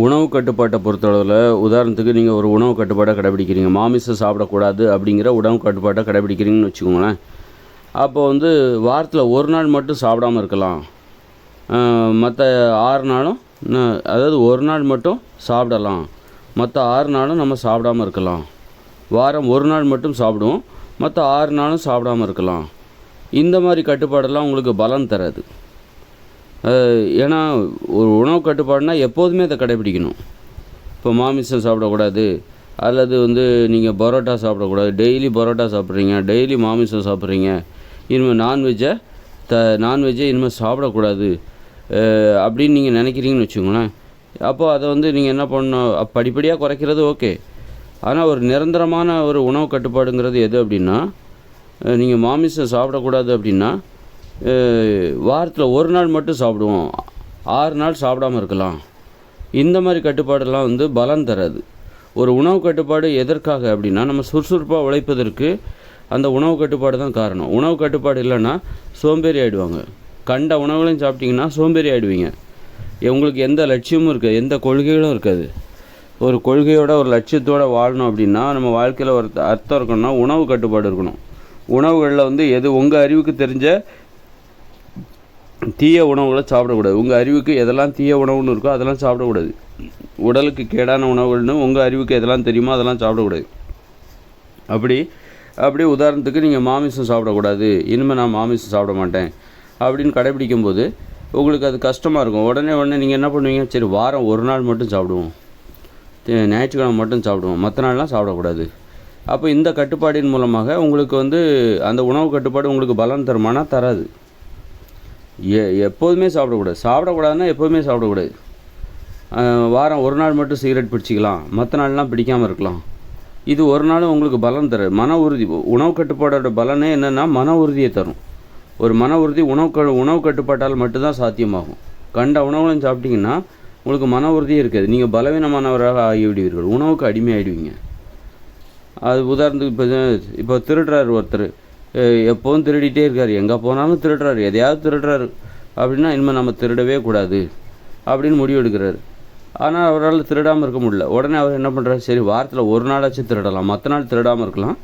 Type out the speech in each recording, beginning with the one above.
உணவு கட்டுப்பாட்டை பொறுத்தளவில் உதாரணத்துக்கு நீங்கள் ஒரு உணவு கட்டுப்பாட்டை கடைபிடிக்கிறீங்க மாமிசம் சாப்பிடக்கூடாது அப்படிங்கிற உணவு கட்டுப்பாட்டை கடைபிடிக்கிறீங்கன்னு வச்சுக்கோங்களேன். அப்போ வந்து வாரத்தில் ஒரு நாள் மட்டும் சாப்பிடாம இருக்கலாம். மற்ற ஆறு நாளும் அதாவது ஒரு நாள் மட்டும் சாப்பிடலாம். மற்ற ஆறு நாளும் நம்ம சாப்பிடாம இருக்கலாம். வாரம் ஒரு நாள் மட்டும் சாப்பிடுவோம் மற்ற ஆறு நாளும் சாப்பிடாம இருக்கலாம். இந்த மாதிரி கட்டுப்பாடெல்லாம் உங்களுக்கு பலன் தராது. ஏன்னா ஒரு உணவு கட்டுப்பாடுனா எப்போதுமே அதை கடைபிடிக்கணும். இப்போ மாமிசம் சாப்பிடக்கூடாது அல்லது வந்து நீங்கள் பரோட்டா சாப்பிடக்கூடாது டெய்லி பரோட்டா சாப்பிட்றீங்க டெய்லி மாமிசம் சாப்பிட்றீங்க இனிமேல் நான்வெஜ்ஜை த நான்வெஜ்ஜை இனிமேல் சாப்பிடக்கூடாது அப்படின்னு நீங்கள் நினைக்கிறீங்கன்னு வச்சுக்கோங்களேன். அப்போது அதை வந்து நீங்கள் என்ன பண்ணணும் படிப்படியாக குறைக்கிறது ஓகே. ஆனால் ஒரு நிரந்தரமான ஒரு உணவு கட்டுப்பாடுங்கிறது எது அப்படின்னா நீங்கள் மாமிசம் சாப்பிடக்கூடாது அப்படின்னா வாரத்தில் ஒரு நாள் மட்டும் சாப்பிடுவோம். ஆறு நாள் சாப்பிடாம இருக்கலாம். இந்த மாதிரி கட்டுப்பாடெல்லாம் வந்து பலன் தராது. ஒரு உணவு கட்டுப்பாடு எதற்காக அப்படின்னா நம்ம சுறுசுறுப்பாக உழைப்பதற்கு அந்த உணவு கட்டுப்பாடு தான் காரணம். உணவு கட்டுப்பாடு இல்லைன்னா சோம்பேறி ஆகிடுவாங்க கண்ட உணவுகளையும் சாப்பிட்டிங்கன்னா சோம்பேறி ஆகிடுவீங்க உங்களுக்கு எந்த லட்சியமும் இருக்காது. எந்த கொள்கைகளும் இருக்காது. ஒரு கொள்கையோட ஒரு லட்சியத்தோடு வாழணும் அப்படின்னா நம்ம வாழ்க்கையில் ஒரு அர்த்தம் இருக்கணும்னா உணவு கட்டுப்பாடு இருக்கணும். உணவுகளில் வந்து எது உங்கள் அறிவுக்கு தெரிஞ்ச தீய உணவுகளை சாப்பிடக்கூடாது. உங்கள் அறிவுக்கு எதெல்லாம் தீய உணவுன்னு இருக்கோ அதெல்லாம் சாப்பிடக்கூடாது. உடலுக்கு கேடான உணவுகள்னு உங்கள் அறிவுக்கு எதெல்லாம் தெரியுமோ அதெல்லாம் சாப்பிடக்கூடாது. அப்படி அப்படி உதாரணத்துக்கு நீங்கள் மாமிசம் சாப்பிடக்கூடாது. இனிமேல் நான் மாமிசம் சாப்பிட மாட்டேன். அப்படின்னு கடைபிடிக்கும் போது உங்களுக்கு அது கஷ்டமாக இருக்கும். உடனே உடனே நீங்கள் என்ன பண்ணுவீங்க? சரி வாரம் ஒரு நாள் மட்டும் சாப்பிடுவோம். ஞாயிற்றுக்கிழமை மட்டும் சாப்பிடுவோம். மற்ற நாள்லாம் சாப்பிடக்கூடாது. அப்போ இந்த கட்டுப்பாடின் மூலமாக உங்களுக்கு வந்து அந்த உணவு கட்டுப்பாடு உங்களுக்கு பலன் தருமானா தராது. எ எப்போதுமே சாப்பிடக்கூடாது. சாப்பிடக்கூடாதுன்னா எப்போதுமே சாப்பிடக்கூடாது. வாரம் ஒரு நாள் மட்டும் சிகரெட் பிடிச்சிக்கலாம். மற்ற நாள்லாம் பிடிக்காமல் இருக்கலாம். இது ஒரு நாள் உங்களுக்கு பலன் தர மன உறுதி உணவு கட்டுப்பாடோட பலனே என்னென்னா மன உறுதியை தரும். ஒரு மன உறுதி உணவு க உணவு கட்டுப்பாட்டால் மட்டும்தான் சாத்தியமாகும். கண்ட உணவுகளும் சாப்பிட்டீங்கன்னா உங்களுக்கு மன உறுதியே இருக்காது. நீங்கள் பலவீனமானவராக ஆகிவிடுவீர்கள். உணவுக்கு அடிமையாகிடுவீங்க அது உதாரணத்துக்கு இப்போ இப்போ திருடுறார் ஒருத்தர். எப்போவும் திருடிட்டே இருக்கார். எங்கே போனாலும் திருடுறாரு. எதையாவது திருடுறாரு. அப்படின்னா இனிமேல் நம்ம திருடவே கூடாது அப்படின்னு முடிவு எடுக்கிறாரு ஆனால் அவரால் திருடாமல் இருக்க முடியல. உடனே அவர் என்ன பண்ணுறாரு சரி வாரத்தில் ஒரு நாளாச்சும் திருடலாம். மற்ற நாள் திருடாமல் இருக்கலாம்.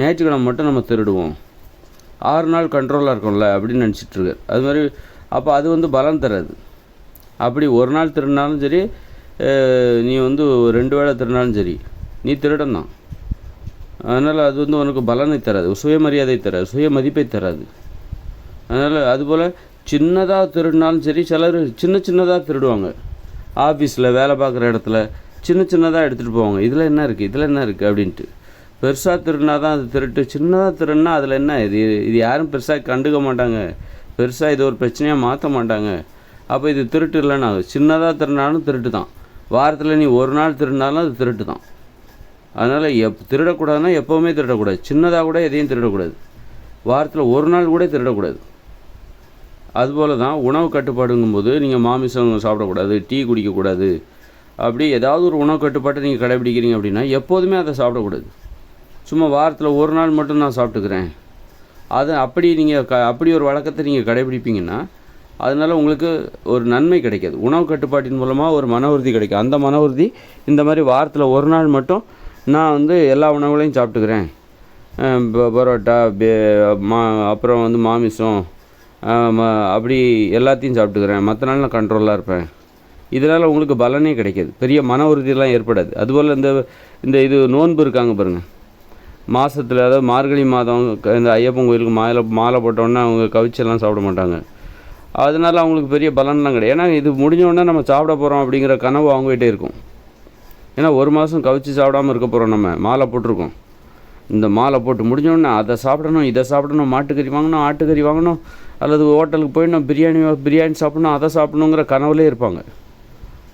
ஞாயிற்றுக்கிழமை மட்டும் நம்ம திருடுவோம். ஆறு நாள் கண்ட்ரோலாக இருக்கும்ல அப்படின்னு நினச்சிட்ருக்கார் அது மாதிரி அப்போ அது வந்து பலம் தராது. அப்படி ஒரு நாள் திருடினாலும் சரி நீ வந்து ரெண்டு வேளை திருடினாலும் சரி நீ திருடன் தான் அதனால் அது வந்து உனக்கு பலனை தராது. சுயமரியாதை தராது. சுய மதிப்பை தராது. அதனால் அதுபோல் சின்னதாக திருடினாலும் சரி சிலர் சின்ன சின்னதாக திருடுவாங்க. ஆஃபீஸில் வேலை பார்க்குற இடத்துல சின்ன சின்னதாக எடுத்துகிட்டு போவாங்க. இதில் என்ன இருக்குது இதில் என்ன இருக்குது அப்படின்ட்டு. பெருசாக திருடினா தான் அது திருட்டு. சின்னதாக திருடுனா அதில் என்ன? இது இது யாரும் பெருசாக கண்டுக்க மாட்டாங்க. பெருசாக இது ஒரு பிரச்சனையாக மாற்ற மாட்டாங்க. அப்போ இது திருட்டு இல்லைன்னா சின்னதாக திருடினாலும் திருட்டு தான் வாரத்தில் நீ ஒரு நாள் திருடினாலும் அது திருட்டு தான் அதனால் எப் திருடக்கூடாதுன்னா எப்போவுமே திருடக்கூடாது. சின்னதாக கூட எதையும் திருடக்கூடாது. வாரத்தில் ஒரு நாள் கூட திருடக்கூடாது. அதுபோல தான் உணவு கட்டுப்பாடுங்கும்போது நீங்கள் மாமிசம் சாப்பிடக்கூடாது டீ குடிக்கக்கூடாது. அப்படி ஏதாவது ஒரு உணவு கட்டுப்பாட்டை நீங்கள் கடைபிடிக்கிறீங்க அப்படின்னா எப்போதுமே அதை சாப்பிடக்கூடாது. சும்மா வாரத்தில் ஒரு நாள் மட்டும் நான் சாப்பிட்டுக்கிறேன். அது அப்படி நீங்கள் க அப்படி ஒரு வழக்கத்தை நீங்கள் கடைபிடிப்பீங்கன்னா அதனால் உங்களுக்கு ஒரு நன்மை கிடைக்காது. உணவு கட்டுப்பாட்டின் மூலமாக ஒரு மன உறுதி கிடைக்கும். அந்த மன உறுதி இந்த மாதிரி வாரத்தில் ஒரு நாள் மட்டும் நான் வந்து எல்லா உணவுகளையும் சாப்பிட்டுக்கிறேன். பரோட்டா பே மா அப்புறம் வந்து மாமிசம் அப்படி எல்லாத்தையும் சாப்பிட்டுக்கிறேன். மற்ற நாள் நான் கண்ட்ரோலாக இருப்பேன். இதனால் உங்களுக்கு பலனே கிடைக்காது. பெரிய மன உறுதியெல்லாம் ஏற்படாது. அதுபோல் இந்த இந்த இது நோன்பு இருக்காங்க பாருங்கள் மாதத்தில் அதாவது மார்கழி மாதம் இந்த ஐயப்பன் கோயிலுக்கு மாலை மாலை போட்டோன்னே அவங்க கவிச்செல்லாம் சாப்பிட மாட்டாங்க. அதனால அவங்களுக்கு பெரிய பலன்லாம் கிடையாது. ஏன்னா இது முடிஞ்ச உடனே நம்ம சாப்பிட போகிறோம் அப்படிங்கிற கனவு அவங்ககிட்ட இருக்கும். ஏன்னா ஒரு மாதம் கவிச்சு சாப்பிடாம இருக்க போகிறோம் நம்ம. மாலை போட்டிருக்கோம். இந்த மாலை போட்டு முடிஞ்சோடனே அதை சாப்பிடணும் இதை சாப்பிடணும் மாட்டுக்கறி வாங்கணும் ஆட்டுக்கறி வாங்கணும் அல்லது ஹோட்டலுக்கு போயிடணும் பிரியாணி பிரியாணி சாப்பிடணும் அதை சாப்பிடணுங்கிற கனவுலே இருப்பாங்க.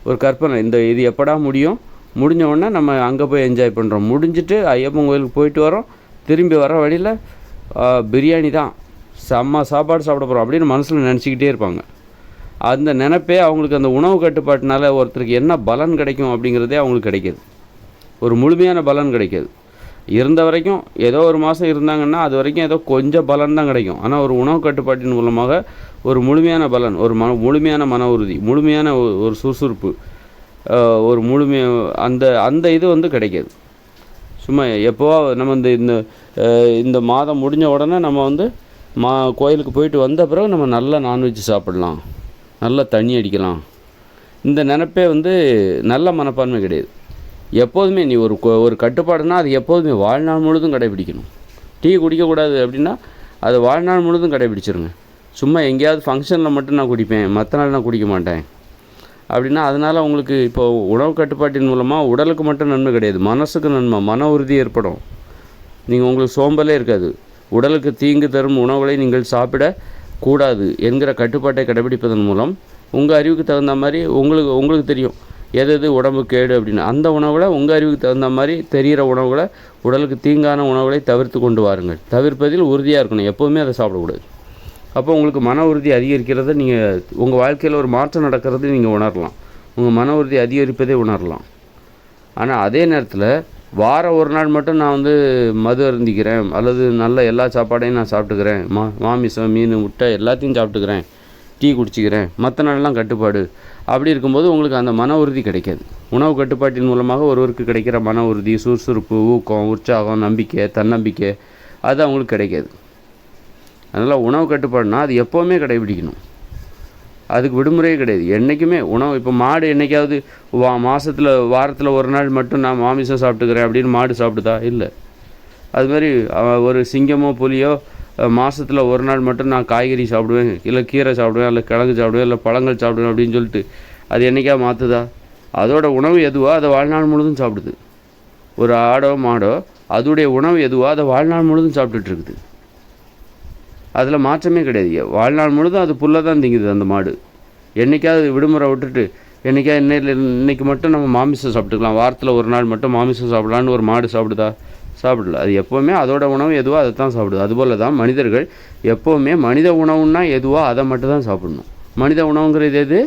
ஒரு கற்பனை. இந்த இது எப்படா முடியும்? முடிஞ்ச உடனே நம்ம அங்கே போய் என்ஜாய் பண்ணுறோம் முடிஞ்சிட்டு ஐயப்பன் கோயிலுக்கு போயிட்டு வரோம். திரும்பி வர வழியில் பிரியாணி தான். செம்ம சாப்பாடு சாப்பிட போகிறோம் அப்படின்னு மனசில் நினச்சிக்கிட்டே இருப்பாங்க. அந்த நினப்பே அவங்களுக்கு அந்த உணவு கட்டுப்பாட்டினால ஒருத்தருக்கு என்ன பலன் கிடைக்கும் அப்படிங்கிறதே அவங்களுக்கு கிடைக்காது. ஒரு முழுமையான பலன் கிடைக்காது. இருந்த வரைக்கும் ஏதோ ஒரு மாதம் இருந்தாங்கன்னா அது வரைக்கும் ஏதோ கொஞ்சம் பலன் தான் கிடைக்கும். ஆனால் ஒரு உணவு கட்டுப்பாட்டின் மூலமாக ஒரு முழுமையான பலன் ஒரு மன முழுமையான மன உறுதி முழுமையான ஒரு சுறுசுறுப்பு ஒரு முழுமைய அந்த அந்த இது வந்து கிடைக்காது. சும்மா எப்போவா நம்ம இந்த இந்த இந்த மாதம் முடிஞ்ச உடனே நம்ம வந்து மா கோயிலுக்கு போயிட்டு வந்த பிறகு நம்ம நல்லா நான்வெஜ் சாப்பிடலாம். நல்லா தண்ணி அடிக்கலாம். இந்த நினப்பே வந்து நல்ல மனப்பான்மை கிடையாது. எப்போதுமே நீ ஒரு ஒரு கட்டுப்பாடுனா அது எப்போதுமே வாழ்நாள் முழுதும் கடைபிடிக்கணும். டீ குடிக்கக்கூடாது அப்படின்னா அது வாழ்நாள் முழுதும் கடைபிடிச்சிருங்க. சும்மா எங்கேயாவது ஃபங்க்ஷனில் மட்டும் நான் குடிப்பேன் மற்ற நாள் நான் குடிக்க மாட்டேன். அப்படின்னா அதனால் உங்களுக்கு இப்போ உணவு கட்டுப்பாட்டின் மூலமாக உடலுக்கு மட்டும் நன்மை கிடையாது மனசுக்கு நன்மை மன உறுதி ஏற்படும். நீங்கள் உங்களுக்கு சோம்பலே இருக்காது. உடலுக்கு தீங்கு தரும் உணவுகளை நீங்கள் சாப்பிட கூடாது என்கிற கட்டுப்பாட்டை கடைபிடிப்பதன் மூலம் உங்கள் அறிவுக்கு தகுந்த மாதிரி உங்களுக்கு உங்களுக்கு தெரியும். எது எது உடம்பு கேடு அப்படின்னு. அந்த உணவுகளை உங்கள் அறிவுக்கு தகுந்த மாதிரி தெரிகிற உணவுகளை உடலுக்கு தீங்கான உணவுகளை தவிர்த்து கொண்டு வாருங்கள். தவிர்ப்பதில் உறுதியாக இருக்கணும். எப்போவுமே அதை சாப்பிடக்கூடாது. அப்போ உங்களுக்கு மன உறுதி அதிகரிக்கிறத நீங்கள் உங்கள் வாழ்க்கையில் ஒரு மாற்றம் நடக்கிறது நீங்கள் உணரலாம். உங்கள் மன உறுதி அதிகரிப்பதை உணரலாம். ஆனால் அதே நேரத்தில் வாரம் ஒரு நாள் மட்டும் நான் வந்து மது அருந்திக்கிறேன். அல்லது நல்ல எல்லா சாப்பாடையும் நான் சாப்பிட்டுக்கிறேன். மா மாமிசம் மீன் முட்டை எல்லாத்தையும் சாப்பிட்டுக்கிறேன். டீ குடிச்சிக்கிறேன். மற்ற நாள்லாம் கட்டுப்பாடு. அப்படி இருக்கும்போது உங்களுக்கு அந்த மன உறுதி கிடைக்காது. உணவு கட்டுப்பாட்டின் மூலமாக ஒருவருக்கு கிடைக்கிற மன உறுதி சுறுசுறுப்பு ஊக்கம் உற்சாகம் நம்பிக்கை தன்னம்பிக்கை அது அவங்களுக்கு கிடைக்காது. அதனால் உணவு கட்டுப்பாடுனா அது எப்போவுமே கடைபிடிக்கணும். அதுக்கு விடுமுறையே கிடையாது. என்றைக்குமே உணவு இப்போ மாடு என்னைக்காவது வா மாதத்தில் வாரத்தில் ஒரு நாள் மட்டும் நான் மாமிசம் சாப்பிட்டுக்கிறேன் அப்படின்னு மாடு சாப்பிடுதா? இல்லை. அது மாதிரி ஒரு சிங்கமோ புலியோ மாதத்தில் ஒரு நாள் மட்டும் நான் காய்கறி சாப்பிடுவேன். இல்லை கீரை சாப்பிடுவேன் இல்லை கிழங்கு சாப்பிடுவேன் இல்லை பழங்கள் சாப்பிடுவேன் அப்படின்னு சொல்லிட்டு அது என்னைக்கா மாற்றுதா அதோட உணவு எதுவோ? அதை வாழ்நாள் முழுதும் சாப்பிடுது. ஒரு ஆடோ மாடோ அதோடைய உணவு எதுவோ? அதை வாழ்நாள் முழுதும் சாப்பிட்டுட்டு இருக்குது. அதில் மாற்றமே கிடையாது. வாழ்நாள் முழுதும் அது புல்லை தான் திங்குது அந்த மாடு. என்னைக்காவது விடுமுறை விட்டுட்டு என்னைக்கா இன்னையில் இன்னைக்கு மட்டும் நம்ம மாமிசம் சாப்பிட்டுக்கலாம். வாரத்தில் ஒரு நாள் மட்டும் மாமிசம் சாப்பிடலான்னு ஒரு மாடு சாப்பிடுதா? சாப்பிடல. அது எப்போவுமே அதோட உணவு எதுவோ அதை தான் சாப்பிடுது. அதுபோல் தான் மனிதர்கள் எப்போவுமே மனித உணவுன்னா எதுவோ அதை மட்டும் தான் சாப்பிடணும். மனித உணவுங்கிறது எது?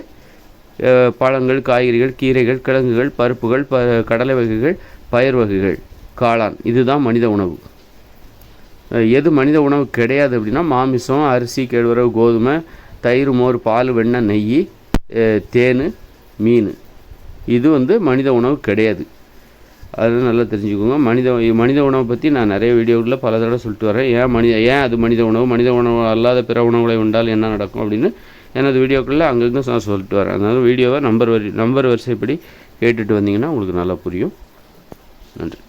பழங்கள் காய்கறிகள் கீரைகள் கிழங்குகள் பருப்புகள் ப கடலை வகைகள் பயிர் வகைகள் காளான். இதுதான் மனித உணவு. எது மனித உணவு கிடையாது அப்படின்னா மாமிசம் அரிசி கேழ்வரகு கோதுமை தயிர் மோர் பால் வெண்ணெய் நெய் தேன் மீன். இது வந்து மனித உணவு கிடையாது. அது நல்லா தெரிஞ்சுக்கோங்க. மனித மனித உணவை பற்றி நான் நிறைய வீடியோவில் பல தடவை சொல்லிட்டு வரேன். ஏன் மனித ஏன் அது மனித உணவு? மனித உணவு அல்லாத பிற உணவுகளை உண்டால் என்ன நடக்கும் அப்படின்னு எனது வீடியோக்களில் அங்கங்கே நான் சொல்லிட்டு வரேன். அதனால் வீடியோவை நம்பர் வரி நம்பர் வரிசைப்படி கேட்டுட்டு வந்தீங்கன்னா உங்களுக்கு நல்லா புரியும். நன்றி.